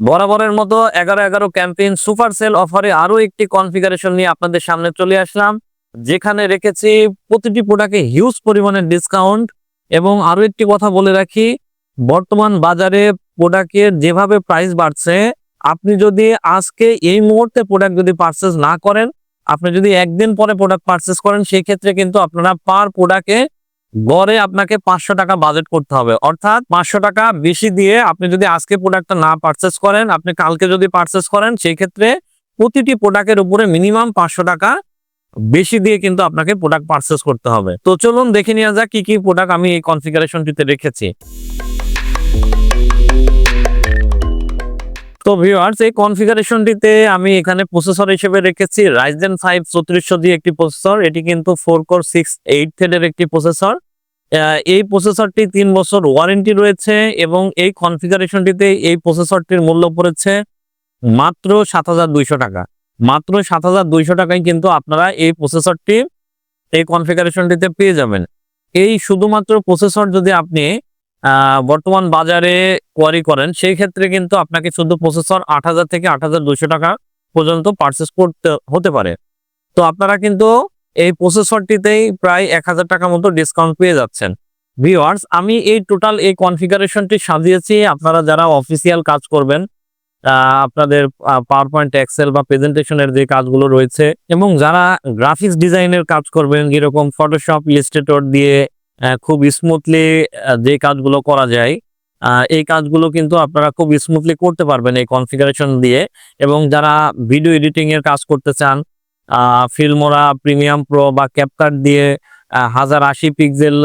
বরাবরের মতো এগারো এগারো ক্যাম্পেইন সুপার সেল অফারে আরও একটি কনফিগারেশন নিয়ে আপনাদের সামনে চলে আসলাম, যেখানে রেখেছি প্রতিটি প্রোডাক্টে হিউজ পরিমাণের ডিসকাউন্ট এবং আরও একটি কথা বলে রাখি, বর্তমান বাজারে প্রোডাক্টের যেভাবে প্রাইস বাড়ছে, আপনি যদি আজকে এই মুহূর্তে প্রোডাক্ট যদি পারচেস না করেন, আপনি যদি একদিন পরে প্রোডাক্ট পারচেস করেন সেই ক্ষেত্রে কিন্তু আপনারা পার প্রোডাক্টে গড়ে আপনাকে পাঁচশো টাকা বাজেট করতে হবে। অর্থাৎ পাঁচশো টাকা বেশি দিয়ে আপনি যদি আজকে প্রোডাক্টটা না পারচেস করেন, আপনি কালকে যদি পারচেস করেন সেই ক্ষেত্রে প্রতিটি প্রোডাক্টের উপরে মিনিমাম পাঁচশো টাকা বেশি দিয়ে কিন্তু আপনাকে প্রোডাক্ট পারচেস করতে হবে। তো চলুন দেখে নিয়ে যাক কি কি প্রোডাক্ট আমি এই কনফিগারেশনটিতে রেখেছি। তো ভিউয়ার্স এই কনফিগারেশনটিতে আমি এখানে প্রসেসর হিসেবে রেখেছি রাইজেন ফাইভ চৌত্রিশশো দিয়ে একটি প্রসেসর এটি কিন্তু ফোর কোর সিক্স এইট থ্রেডের একটি প্রসেসর এই প্রসেসরটি তিন বছর ওয়ারেন্টি রয়েছে এবং এই কনফিগারেশনটিতে এই প্রসেসরটির মূল্য পড়েছে মাত্র সাত হাজার দুইশো টাকা। মাত্র সাত হাজার দুইশো টাকায় কিন্তু আপনারা এই প্রসেসরটি এই কনফিগারেশনটিতে পেয়ে যাবেন। এই শুধুমাত্র প্রসেসর যদি আপনি বর্তমান বাজারে কোয়ারি করেন, সেই ক্ষেত্রে কিন্তু আপনাকে শুধু প্রসেসর আট হাজার থেকে আট হাজার দুইশো টাকা পর্যন্ত পারচেস করতে হতে পারে। তো আপনারা কিন্তু এই প্রসেসরটিতেই প্রায় এক হাজার টাকা মতো ডিসকাউন্ট পেয়ে যাচ্ছেন। ভিওয়ার্স আমি এই টোটাল এই কনফিগারেশনটি সাজিয়েছি, আপনারা যারা অফিসিয়াল কাজ করবেন আপনাদের পাওয়ার পয়েন্ট এক্সেল বা প্রেজেন্টেশনের যে কাজগুলো রয়েছে, এবং যারা গ্রাফিক্স ডিজাইনের কাজ করবেন, যেরকম ফটোশপ ইলিস্ট্রেটর দিয়ে খুব স্মুথলি যে কাজগুলো করা যায় এই কাজগুলো কিন্তু আপনারা খুব স্মুথলি করতে পারবেন এই কনফিগারেশন দিয়ে। এবং যারা ভিডিও এডিটিং এর কাজ করতে চান ফিল্মোরা প্রিমিয়াম প্রো বা ক্যাপকাট দিয়ে হাজার আশি পিক্সেল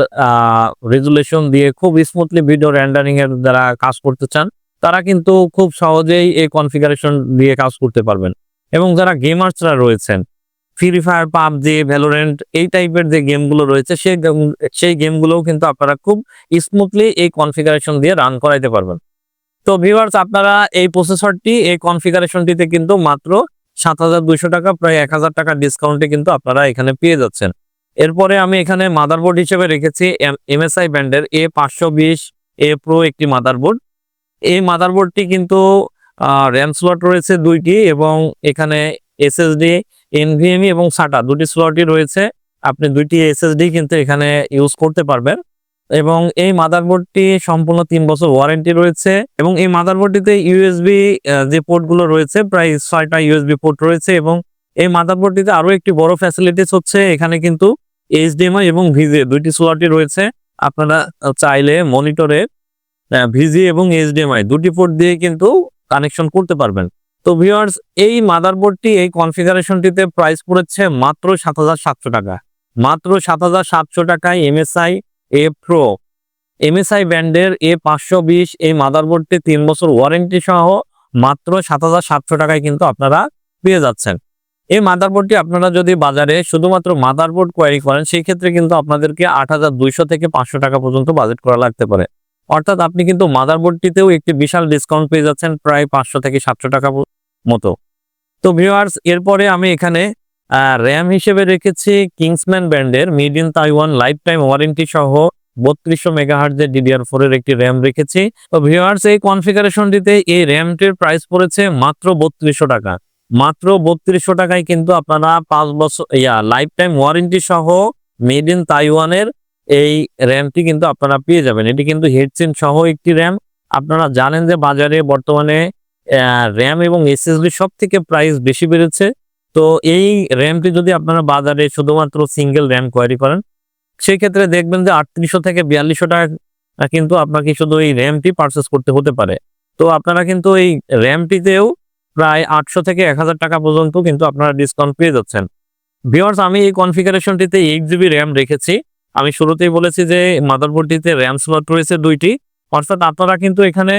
রেজুলেশন দিয়ে খুব স্মুথলি ভিডিও র্যান্ডারিং এর যারা কাজ করতে চান, তারা কিন্তু খুব সহজেই এই কনফিগারেশন দিয়ে কাজ করতে পারবেন। এবং যারা গেমার্সরা রয়েছেন ফ্রি ফায়ার পাবজি ভ্যালোরেন্ট এই টাইপের যে গেমগুলো রয়েছে, সেই সেই গেমগুলোও কিন্তু আপনারা খুব স্মুথলি এই কনফিগারেশন দিয়ে রান করাইতে পারবেন। তো ভিউয়ার্স আপনারা এই প্রসেসরটি এই কনফিগারেশনটিতে কিন্তু মাত্র সাত হাজার দুইশো টাকা, প্রায় এক হাজার টাকা ডিসকাউন্টে কিন্তু আপনারা এখানে পেয়ে যাচ্ছেন। এরপরে আমি এখানে মাদারবোর্ড হিসেবে রেখেছি এমএসআই ব্র্যান্ডের এ পাঁচশো বিশ এ প্রো একটি মাদারবোর্ড এই মাদারবোর্ডটি কিন্তু র্যাম স্লট রয়েছে দুইটি এবং এখানে এসএসডি এনভিএমই এবং সাটা দুটি স্লটই রয়েছে। আপনি দুইটি এসএসডি কিন্তু এখানে ইউজ করতে পারবেন। এবং এই মাদারবোর্ডটি সম্পূর্ণ তিন বছর ওয়ারেন্টি রয়েছে। এবং এই মাদারবোর্ডটিতে ইউএসবি যে পোর্টগুলো রয়েছে, প্রায় ছয়টা ইউএসবি পোর্ট রয়েছে। এবং এই মাদারবোর্ডটিতে আরও একটি বড় ফ্যাসিলিটিস হচ্ছে, এখানে কিন্তু এইচডিএমআই এবং ভিজে দুইটি স্লটই রয়েছে। আপনারা চাইলে মনিটরে ভিজি এবং এইচডিএমআই দুটি পোর্ট দিয়ে কিন্তু কানেকশন করতে পারবেন। তো ভিউয়ার্স এই মাদারবোর্ডটি এই কনফিগারেশনটিতে প্রাইস পড়েছে মাত্র সাত হাজার সাতশো টাকা। মাত্র সাত হাজার সাতশো টাকায় এমএসআই এ প্রো এমএসআই ব্র্যান্ডের এ পাঁচশো বিশ, এই মাদারবোর্ডটি তিন বছর ওয়ারেন্টি সহ মাত্র সাত হাজার সাতশো টাকায় কিন্তু আপনারা পেয়ে যাচ্ছেন। এই মাদারবোর্ডটি আপনারা যদি বাজারে শুধুমাত্র মাদারবোর্ড কোয়ারি করেন, সেই ক্ষেত্রে কিন্তু আপনাদেরকে আট হাজার দুইশো থেকে পাঁচশো টাকা পর্যন্ত বাজেট করা লাগতে পারে। অর্থাৎ আপনি কিন্তু মাদারবোর্ডটিতেও একটি বিশাল ডিসকাউন্ট পেয়ে যাচ্ছেন প্রায় পাঁচশো থেকে সাতশো টাকা মতো। তো ভিউয়ার্স এরপরে আমি এখানে র্যাম হিসেবে রেখেছি কিংসম্যান ব্র্যান্ডের made in Taiwan lifetime warranty সহ বত্রিশশো মেগাহার্জের ডিডিআর ফোর এর একটি র্যাম রেখেছি। তো ভিউয়ার্স এই কনফিগারেশনটিতে এই র্যামটির প্রাইস পড়েছে মাত্র বত্রিশশো টাকা। মাত্র বত্রিশশো টাকায় কিন্তু আপনারা পাঁচ বছর, ইয়া লাইফ টাইম ওয়ারেন্টি সহ মেড ইন তাইওয়ানের এই র্যামটি কিন্তু আপনারা পেয়ে যাবেন। এটি কিন্তু হেডসেন সহ একটি র্যাম আপনারা জানেন যে বাজারে বর্তমানে র্যাম এবং এসএসডি সব থেকে প্রাইস বেশি বেড়েছে। তো এই র্যামটি যদি আপনারা বাজারে শুধুমাত্র সিঙ্গেল র্যাম কোয়ারি করেন সেই ক্ষেত্রে দেখবেন যে আটত্রিশশো থেকে বিয়াল্লিশশো টাকা কিন্তু আপনাকে শুধু এই র্যামটি পারচেস করতে হতে পারে। তো আপনারা কিন্তু এই র্যামটিতেও প্রায় আটশো থেকে এক হাজার টাকা পর্যন্ত কিন্তু আপনারা ডিসকাউন্ট পেয়ে যাচ্ছেন। ভিওয়ার্স আমি এই কনফিগারেশনটিতে এইট জিবি র্যাম রেখেছি। আমি শুরুতেই বলেছি যে মাদারবোর্ডটিতে র্যাম স্লট রয়েছে দুইটি। অর্থাৎ আপনারা কিন্তু এখানে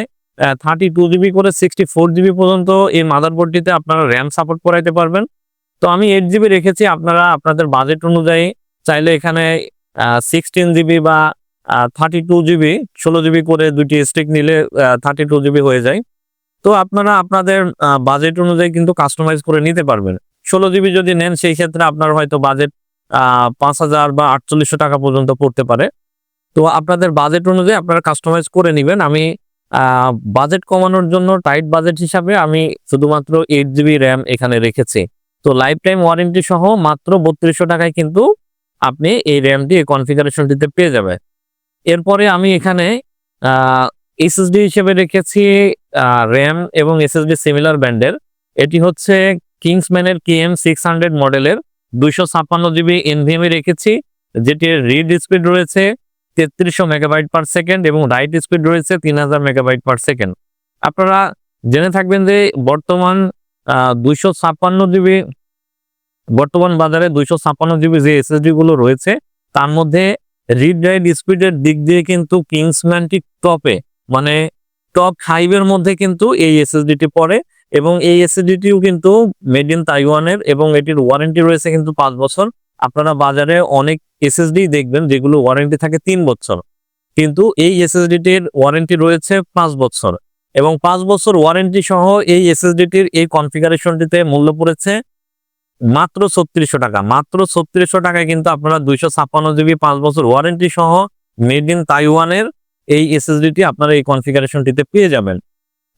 থার্টি টু জিবি করে সিক্সটি ফোর জিবি পর্যন্ত এই মাদারবোর্ডটিতে আপনারা র্যাম সাপোর্ট করাইতে পারবেন। তো আমি এইট জিবি রেখেছি, আপনারা আপনাদের বাজেট অনুযায়ী চাইলে এখানে সিক্সটিন জিবি বা থার্টি টু জিবি ষোলো জিবি করে দুটি স্টিক নিলে থার্টি টু জিবি হয়ে যায়। তো আপনারা আপনাদের বাজেট অনুযায়ী কিন্তু কাস্টমাইজ করে নিতে পারবেন। ষোলো জিবি যদি নেন, সেই ক্ষেত্রে আপনার হয়তো বাজেট পাঁচ হাজার বা আটচল্লিশশো টাকা পর্যন্ত পড়তে পারে। তো আপনাদের বাজেট অনুযায়ী আপনারা কাস্টমাইজ করে নেবেন। আমি বাজেট কমানোর জন্য টাইট বাজেট হিসাবে আমি শুধুমাত্র এইট জিবি র্যাম এখানে রেখেছি। তো লাইফ টাইম ওয়ারেন্টি সহ মাত্র বত্রিশশো টাকায় কিন্তু আপনি এই র্যামটি এই কনফিগারেশনটিতে পেয়ে যাবেন। এরপরে আমি এখানে এসএসডি হিসেবে রেখেছি র্যাম এবং এসএসডি সিমিলার ব্যান্ডের এটি হচ্ছে কিংসম্যানের কেএম সিক্স হান্ড্রেড মডেলের দুইশো ছাপ্পান্ন জিবি এনভিএমই রেখেছি, যেটির রিড স্পিড রয়েছে তেত্রিশশো মেগাবাইট পার সেকেন্ড এবং রাইট স্পিড রয়েছে তিন হাজার মেগাবাইট পার সেকেন্ড আপনারা জেনে থাকবেন যে বর্তমান দুইশো ছাপ্পান্ন জিবি বর্তমান বাজারে দুইশো ছাপ্পান্ন জিবি যে এসএসডি গুলো রয়েছে, তার মধ্যে রিড রাইট স্পিডের দিক দিয়ে কিন্তু কিংসম্যানটি টপে মানে টপ ফাইভের মধ্যে কিন্তু এই এসএসডিটি পড়ে। এবং এই এসএসডিটিও কিন্তু মেড ইন তাইওয়ানের এবং এটির ওয়ারেন্টি রয়েছে কিন্তু পাঁচ বছর। আপনারা বাজারে অনেক এসএসডি দেখবেন যেগুলো ওয়ারেন্টি থাকে তিন বছর। কিন্তু এই এসএসডিটির ওয়ারেন্টি রয়েছে পাঁচ বছর। এবং পাঁচ বছর ওয়ারেন্টি সহ এই এসএসডিটির এই কনফিগারেশনটিতে মূল্য পড়েছে মাত্র ছত্রিশশো টাকা। মাত্র ছত্রিশশো টাকায় কিন্তু আপনারা দুইশো ছাপ্পান্ন জিবি পাঁচ বছর ওয়ারেন্টি সহ মেড ইন তাইওয়ানের এই এসএসডিটি আপনারা এই কনফিগারেশনটিতে পেয়ে যাবেন।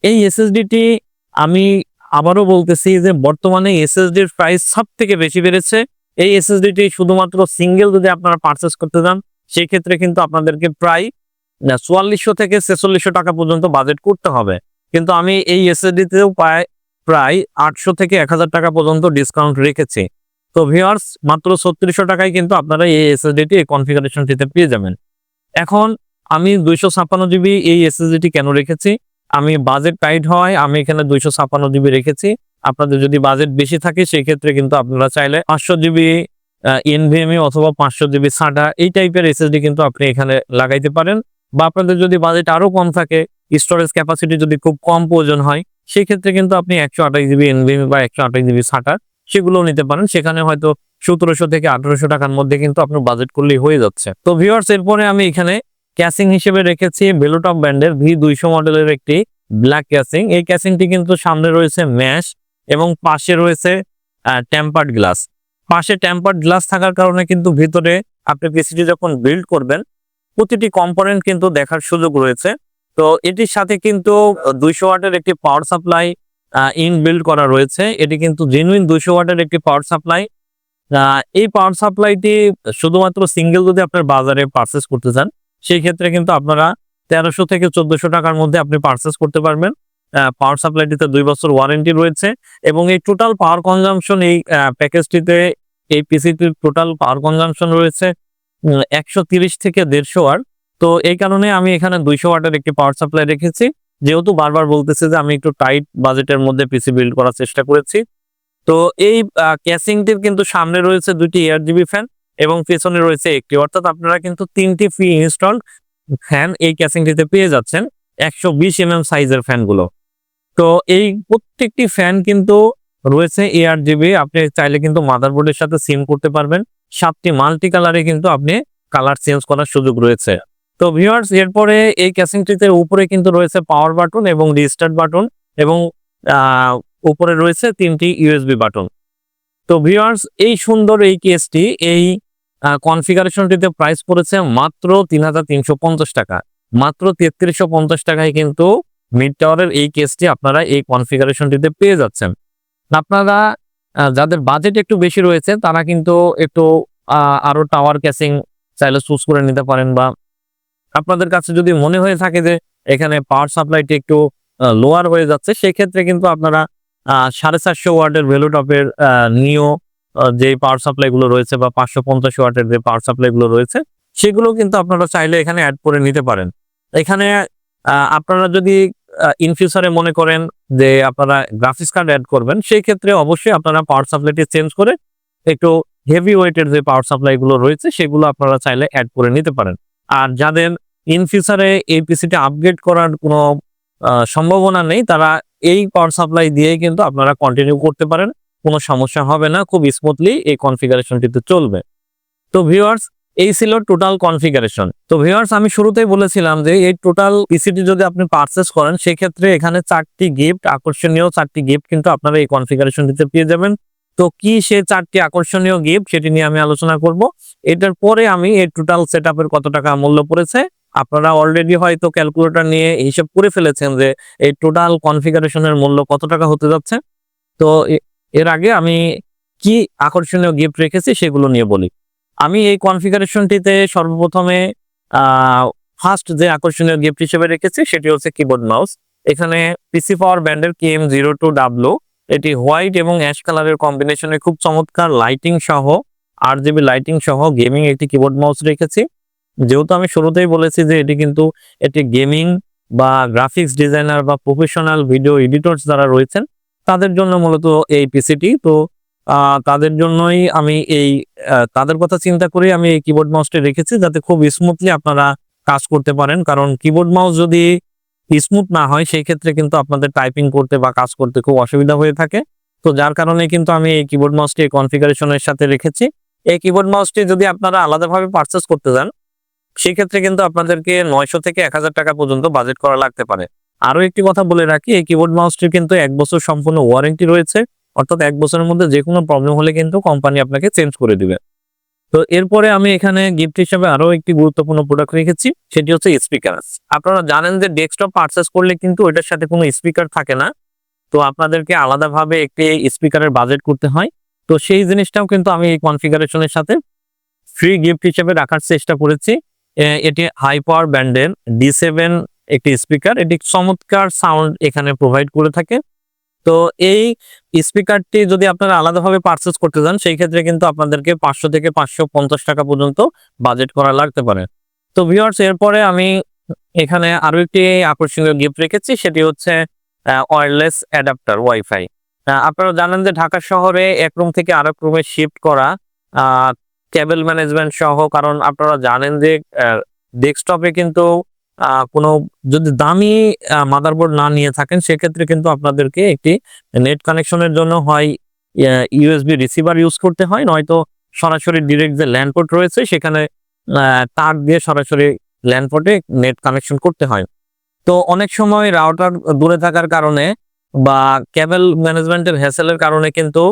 এই এসএসডিটি আমি আবারও বলতেছি যে বর্তমানে এসএসডির প্রাইস সব থেকে বেশি বেড়েছে। এই এসএসডিটি শুধুমাত্র সিঙ্গেল যদি আপনারা পারচেস করতে যান সেই ক্ষেত্রে কিন্তু আপনাদেরকে প্রায় চুয়াল্লিশশো থেকে ছেচল্লিশশো টাকা পর্যন্ত বাজেট করতে হবে। কিন্তু আমি এই এসএসডিতেও প্রায় প্রায় আটশো থেকে এক হাজার টাকা পর্যন্ত ডিসকাউন্ট রেখেছি। তো ভিওয়ার্স মাত্র ছত্রিশশো টাকায় কিন্তু আপনারা এই এসএসডিটি এই কনফিগারেশনটিতে পেয়ে যাবেন। এখন আমি দুইশো ছাপ্পান্ন জিবি এই এসএসডিটি কেন রেখেছি? আমি বাজেট টাইট হয়, আমি এখানে দুইশো ছাপ্পান্ন জিবি রেখেছি। আপনাদের যদি বাজেট বেশি থাকে সেই ক্ষেত্রে কিন্তু আপনারা চাইলে পাঁচশো জিবি এনভিএমই অথবা পাঁচশো জিবি সাটা এই টাইপের এসএসডি কিন্তু আপনি এখানে লাগাইতে পারেন। বা আপনাদের যদি বাজেট আরও কম থাকে স্টোরেজ ক্যাপাসিটি যদি খুব কম প্রয়োজন হয় সেই ক্ষেত্রে কিন্তু আপনি একশো আঠাশ জিবি এনভিএমই বা একশো আঠাশ জিবি সাটা সেগুলোও নিতে পারেন। সেখানে হয়তো সতেরোশো থেকে আঠারোশো টাকার মধ্যে কিন্তু আপনার বাজেট করলেই হয়ে যাচ্ছে। তো ভিওয়ার্স এরপরে আমি এখানে ক্যাসিং হিসেবে রেখেছি বেলোটপ ব্যান্ডের ভি দুইশো মডেলের একটি ব্ল্যাক ক্যাসিং। এই ক্যাসিংটি কিন্তু সামনে রয়েছে ম্যাশ এবং পাশে রয়েছে টেম্পার্ড গ্লাস পাশে টেম্পার্ড গ্লাস থাকার কারণে কিন্তু ভিতরে আপনি পিসিটি যখন বিল্ড করবেন, প্রতিটি কম্পোনেন্ট কিন্তু দেখার সুযোগ রয়েছে। তো এটির সাথে কিন্তু দুইশো ওয়াটের একটি পাওয়ার সাপ্লাই ইন বিল্ড করা রয়েছে। এটি কিন্তু জেনুইন দুইশো ওয়াটের একটি পাওয়ার সাপ্লাই এই পাওয়ার সাপ্লাইটি শুধুমাত্র সিঙ্গেল যদি আপনার বাজারে পারচেস করতে চান সেই ক্ষেত্রে কিন্তু আপনারা তেরোশো থেকে চোদ্দশো টাকার মধ্যে আপনি পারচেস করতে পারবেন। পাওয়ার সাপ্লাইটিতে দুই বছর ওয়ারেন্টি রয়েছে এবং এই টোটাল পাওয়ার কনজামশন এই প্যাকেজটিতে এই পিসিটির টোটাল পাওয়ার কনজামশন রয়েছে একশো থেকে দেড়শো ওয়াট তো এই কারণে আমি এখানে দুইশো ওয়াটের একটি পাওয়ার সাপ্লাই রেখেছি। যেহেতু বারবার বলতেছে যে আমি একটু টাইট বাজেটের মধ্যে পিসি বিল্ড করার চেষ্টা করেছি। তো এই ক্যাসিংটির কিন্তু সামনে রয়েছে দুটি এয়ার জিবি ফ্যান এবং পেছনে রয়েছে একটি, অর্থাৎ আপনারা কিন্তু তিনটি ফ্রি ইনস্টল ফ্যান এই ক্যাসিংটিতে পেয়ে যাচ্ছেন, একশো বিশ এম এম সাইজের ফ্যানগুলো তো এই প্রত্যেকটি ফ্যান কিন্তু রয়েছে এয়ার জিবি আপনি চাইলে কিন্তু মাদারবোর্ডের সাথে সিম করতে পারবেন। সাতটি মাল্টি কালারে কিন্তু আপনি কালার চেঞ্জ করার সুযোগ রয়েছে। তো ভিউয়ার্স এরপরে এই ক্যাসিংটিতে উপরে কিন্তু রয়েছে পাওয়ার বাটন এবং রিস্টার্ট বাটন এবং উপরে রয়েছে তিনটি ইউএসবি বাটন তো ভিউয়ার্স এই সুন্দর এই কেসটি এই কনফিগারেশনটিতে প্রাইস পড়েছে মাত্র তিন হাজার তিনশো পঞ্চাশ টাকা। মাত্র তেত্রিশশো টাকায় কিন্তু মিড টাওয়ারের এই কেসটি আপনারা এই কনফিগারেশনটিতে পেয়ে যাচ্ছেন। আপনারা যাদের বাজেট একটু বেশি রয়েছে, তারা কিন্তু একটু আরও টাওয়ার ক্যাসিং চাইলে চুজ করে নিতে পারেন বা আপনাদের কাছে যদি মনে হয়ে থাকে যে এখানে পাওয়ার সাপ্লাইটি একটু লোয়ার হয়ে যাচ্ছে, সেক্ষেত্রে কিন্তু আপনারা সাড়ে চারশো ওয়ার্ডের ভেলুটপের নিও যে পাওয়ার সাপ্লাই গুলো রয়েছে বা পাঁচশো পঞ্চাশ ওয়াটের যে পাওয়ার সাপ্লাই গুলো রয়েছে, সেগুলো কিন্তু আপনারা চাইলে এখানে অ্যাড করে নিতে পারেন। এখানে আপনারা যদি ইন ফিউচারে মনে করেন যে আপনারা গ্রাফিক্স কার্ড অ্যাড করবেন, সেই ক্ষেত্রে অবশ্যই আপনারা পাওয়ার সাপ্লাইটি চেঞ্জ করে একটু হেভি ওয়েটের যে পাওয়ার সাপ্লাই গুলো রয়েছে, সেগুলো আপনারা চাইলে অ্যাড করে নিতে পারেন। আর যাদের ইন ফিউচারে এই পিসিটি আপগ্রেড করার কোনো সম্ভাবনা নেই, তারা এই পাওয়ার সাপ্লাই দিয়ে কিন্তু আপনারা কন্টিনিউ করতে পারেন। কোনো সমস্যা হবে না, খুব স্মুথলি এই কনফিগারেশনটিতে চলবে। তো ভিউয়ার্স এই ছিল টোটাল কনফিগারেশন তো ভিউয়ার্স আমি শুরুতেই বলেছিলাম যে এই টোটাল পিসিটি যদি আপনি পারচেস করেন, সেক্ষেত্রে এখানে চারটি গিফট আকর্ষণীয় চারটি গিফট কিন্তু আপনারা এই কনফিগারেশনটিতে পেয়ে যাবেন। তো কি সে চারটি আকর্ষণীয় গিফট সেটি নিয়ে আমি আলোচনা করব। এটার পরে আমি এই টোটাল সেট কত টাকা মূল্য পড়েছে, আপনারা অলরেডি হয়তো ক্যালকুলেটর নিয়ে হিসাব করে ফেলেছেন যে এই টোটাল কনফিগারেশনের মূল্য কত টাকা হতে যাচ্ছে। তো এর আগে আমি কি আকর্ষণীয় গিফট রেখেছি সেগুলো নিয়ে বলি। আমি এই কনফিগারেশনটিতে সর্বপ্রথমে ফার্স্ট যে আকর্ষণীয় গিফট হিসেবে রেখেছি সেটি হচ্ছে কিবোর্ড মাউস এখানে পিসি পাওয়ার ব্যান্ডের K M zero two W এটি হোয়াইট এবং অ্যাশ কালারের কম্বিনেশনে খুব চমৎকার লাইটিং সহ আট জিবি লাইটিং সহ গেমিং একটি কিবোর্ড মাউস রেখেছি। যেহেতু আমি শুরুতেই বলেছি যে এটি কিন্তু এটি গেমিং বা গ্রাফিক্স ডিজাইনার বা প্রফেশনাল ভিডিও এডিটরস যারা রয়েছেন তাদের জন্য মূলত এই পিসিটি। তো তাদের জন্যই আমি এই তাদের কথা চিন্তা করে আমি এই কিবোর্ড মাউসটি রেখেছি যাতে খুব স্মুথলি আপনারা কাজ করতে পারেন। কারণ কিবোর্ড মাউস যদি স্মুথ না হয়, সেই ক্ষেত্রে কিন্তু আপনাদের টাইপিং করতে বা কাজ করতে খুব অসুবিধা হয়ে থাকে। তো, যার কারণে কিন্তু আমি এই কিবোর্ড মাউসটি কনফিগারেশনের সাথে রেখেছি। এই কিবোর্ড মাউসটি যদি আপনারা আলাদাভাবে পারচেস করতে যান সেক্ষেত্রে কিন্তু আপনাদেরকে নয়শো থেকে এক হাজার টাকা পর্যন্ত বাজেট করা লাগতে পারে। আরও একটি কথা বলে রাখি, এই কিবোর্ড মাউসটির কিন্তু এক বছর সম্পূর্ণ ওয়ারেন্টি রয়েছে। অর্থাৎ এক বছরের মধ্যে যে কোনো প্রবলেম হলে কিন্তু কোম্পানি আপনাকে চেঞ্জ করে দিবে। তো এরপরে আমি এখানে গিফট হিসেবে আরও একটি গুরুত্বপূর্ণ প্রোডাক্ট রেখেছি, সেটি হচ্ছে স্পিকার আপনারা জানেন যে ডেস্কটপ পারচেস করলে কিন্তু ওইটার সাথে কোনো স্পিকার থাকে না। তো আপনাদেরকে আলাদাভাবে একটি স্পিকারের বাজেট করতে হয়। তো সেই জিনিসটাও কিন্তু আমি এই কনফিগারেশনের সাথে ফ্রি গিফট হিসেবে রাখার চেষ্টা করেছি। এটি হাই পাওয়ার ব্যান্ডের ডি সেভেন একটি স্পিকার এটি চমৎকার সাউন্ড এখানে প্রোভাইড করে থাকে। তো এই স্পিকারটি যদি আপনারা আলাদাভাবে পারচেস করতে যান সেই ক্ষেত্রে কিন্তু আপনাদেরকে পাঁচশো থেকে পাঁচশো পঞ্চাশ টাকা পর্যন্ত বাজেট করা লাগতে পারে। তো ভিউয়ার্স এরপরে আমি এখানে আরও একটি আকর্ষণীয় গিফট রেখেছি, সেটি হচ্ছে ওয়্যারলেস অ্যাডাপ্টার ওয়াইফাই আপনারা জানেন যে ঢাকা শহরে এক রুম থেকে আরেক রুমে শিফট করা কেবল ম্যানেজমেন্ট সহ, কারণ আপনারা জানেন যে ডেস্কটপে কিন্তু কোনো যদি দামি মাদারবোর্ড না নিয়ে থাকেন, সেক্ষেত্রে কিন্তু আপনাদেরকে একটি নেট কানেকশনের জন্য হয় ইউএসবি রিসিভার ইউজ করতে হয়। নয়তো সরাসরি ডিরেক্ট যে ল্যান্ড পোর্ট রয়েছে, সেখানে তার দিয়ে সরাসরি ল্যান্ড পোর্টে নেট কানেকশন করতে হয়। তো অনেক সময় রাউটার দূরে থাকার কারণে বা কেবল ম্যানেজমেন্টের হ্যাসেলের কারণে কিন্তু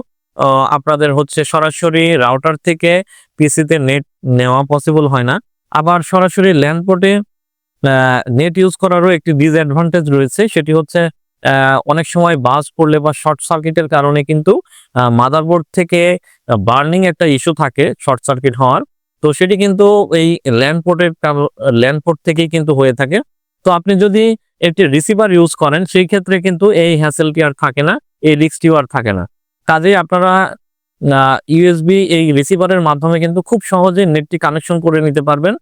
আপনাদের হচ্ছে সরাসরি রাউটার থেকে পিসিতে নেট নেওয়া পসিবল হয় না। আবার সরাসরি ল্যান্ড পোর্টে নেট ইউজ করারও একটি ডিসঅ্যাডভান্টেজ রয়েছে। সেটি হচ্ছে অনেক সময় বাস পড়লে বা শর্ট সার্কিটের কারণে কিন্তু মাদারবোর্ড থেকে বার্নিং একটা ইস্যু থাকে শর্ট সার্কিট হওয়ার। তো সেটি কিন্তু এই ল্যান্ড পোর্টের ল্যান্ড পোর্ট থেকেই কিন্তু হয়ে থাকে। তো আপনি যদি একটি রিসিভার ইউজ করেন, সেই ক্ষেত্রে কিন্তু এই হ্যাসেলটি আর থাকে না, এই রিস্কটিও আর থাকে না। কাজেই আপনারা ইউএসবি এই রিসিভারের মাধ্যমে কিন্তু খুব সহজে নেটটি কানেকশন করে নিতে পারবেন।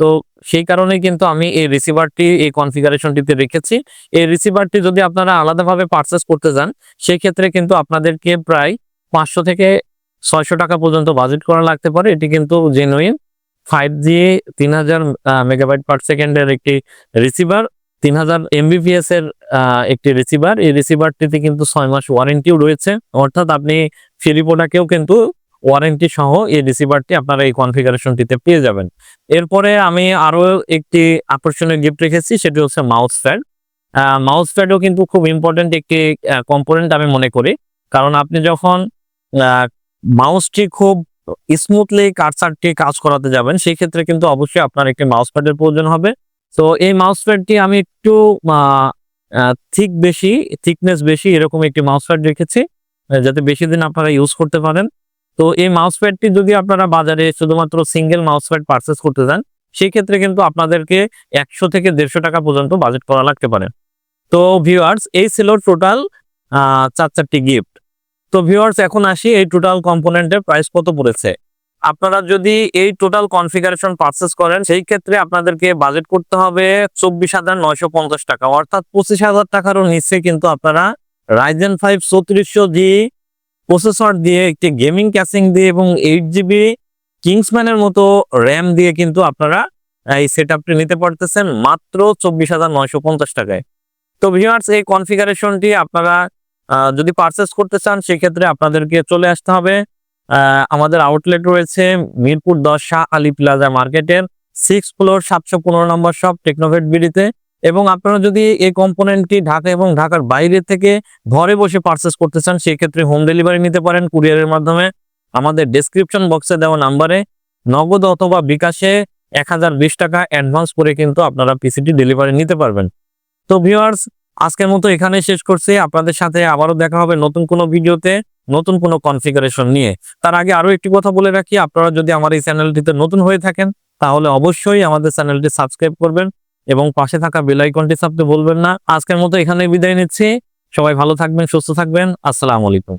তো সেই কারণে কিন্তু আমি এই রিসিভারটি এই কনফিগারেশনটিতে রেখেছি। এই রিসিভারটি যদি আপনারা আলাদাভাবে পারচেস করতে যান সেই ক্ষেত্রে কিন্তু আপনাদেরকে প্রায় পাঁচশো থেকে ছয়শো টাকা পর্যন্ত বাজেট করা লাগতে পারে। এটি কিন্তু জেনুইন ফাইভ জি তিন হাজার মেগাবাইট পার সেকেন্ডের একটি রিসিভার তিন হাজার এমবিপিএস এর একটি রিসিভার এই রিসিভারটিতে কিন্তু ছয় মাস ওয়ারেন্টিও রয়েছে। অর্থাৎ আপনি ফ্রি প্রোডাক্টেও কিন্তু ওয়ারেন্টি সহ এই রিসিভারটি আপনারা এই কনফিগারেশনটিতে পেয়ে যাবেন। এরপরে আমি আরও একটি আকর্ষণীয় গিফট রেখেছি, সেটি হচ্ছে মাউস প্যাড মাউস প্যাডও কিন্তু খুব ইম্পর্টেন্ট একটি কম্পোনেন্ট আমি মনে করি। কারণ আপনি যখন মাউসটি খুব স্মুথলি কাটসারটি কাজ করাতে যাবেন সেই ক্ষেত্রে কিন্তু অবশ্যই আপনার একটি মাউস প্যাডের প্রয়োজন হবে। তো এই মাউস প্যাডটি আমি একটু থিক বেশি থিকনেস বেশি এরকম একটি মাউস প্যাড রেখেছি, যাতে বেশি দিন আপনারা ইউজ করতে পারেন। তো এই মাউস প্যাডটি যদি আপনারা বাজারে শুধুমাত্র সিঙ্গেল মাউস প্যাড পারচেস করতে যান সেই ক্ষেত্রে কিন্তু আপনাদেরকে একশো থেকে দেড়শো টাকা পর্যন্ত বাজেট করা লাগতে পারে। তো ভিউয়ার্স এই ছিল টোটাল চার চারটি গিফট তো ভিউয়ার্স এখন আসি এই টোটাল কম্পোনেন্টের প্রাইস কত পড়েছে। আপনারা যদি এই টোটাল কনফিগারেশন পারচেস করেন, সেই ক্ষেত্রে আপনাদেরকে বাজেট করতে হবে চব্বিশ হাজার নয়শো পঞ্চাশ টাকা। অর্থাৎ পঁচিশ হাজার টাকারও নিচে কিন্তু আপনারা রাইজেন ফাইভ চৌত্রিশশো জি প্রসেসর দিয়ে, একটি গেমিং ক্যাসিং দিয়ে এবং এইট জিবি কিংসম্যানের মতো র্যাম দিয়ে কিন্তু আপনারা, এই সেট আপটি নিতে পারতেছেন মাত্র চব্বিশ হাজার নয়শো পঞ্চাশ টাকায়। তো ভিউয়ার্স এই কনফিগারেশনটি আপনারা যদি পারচেস করতে চান, সেক্ষেত্রে আপনাদেরকে চলে আসতে হবে। আমাদের আউটলেট রয়েছে মিরপুর দশ শাহ আলী প্লাজা মার্কেটের সিক্স ফ্লোর সাতশো পনেরো নম্বর শপ টেকনোভেট বিডিতে এবং আপনারা যদি এই কম্পোনেন্টটি ঢাকা এবং ঢাকার বাইরে থেকে ঘরে বসে পারচেস করতে চান সেই ক্ষেত্রে হোম ডেলিভারি নিতে পারেন কুরিয়ারের মাধ্যমে। আমাদের ডেসক্রিপশন বক্সে দেওয়া নাম্বারে নগদ অথবা বিকাশে এক হাজার বিশ টাকা অ্যাডভান্স করে কিন্তু আপনারা পিসিটি ডেলিভারি নিতে পারবেন। তো ভিউয়ার্স আজকের মতো এখানে শেষ করছি। আপনাদের সাথে আবারও দেখা হবে নতুন কোনো ভিডিওতে, নতুন কোনো কনফিগারেশন নিয়ে। তার আগে আরও একটি কথা বলে রাখি, আপনারা যদি আমার এই চ্যানেলটিতে নতুন হয়ে থাকেন, তাহলে অবশ্যই আমাদের চ্যানেলটি সাবস্ক্রাইব করবেন। এবং পাশে থাকা বেলাইকনটি চাপতে বলবেন না। আজকের মতো এখানে বিদায় নিচ্ছি। সবাই ভালো থাকবেন, সুস্থ থাকবেন। আসসালামু আলাইকুম।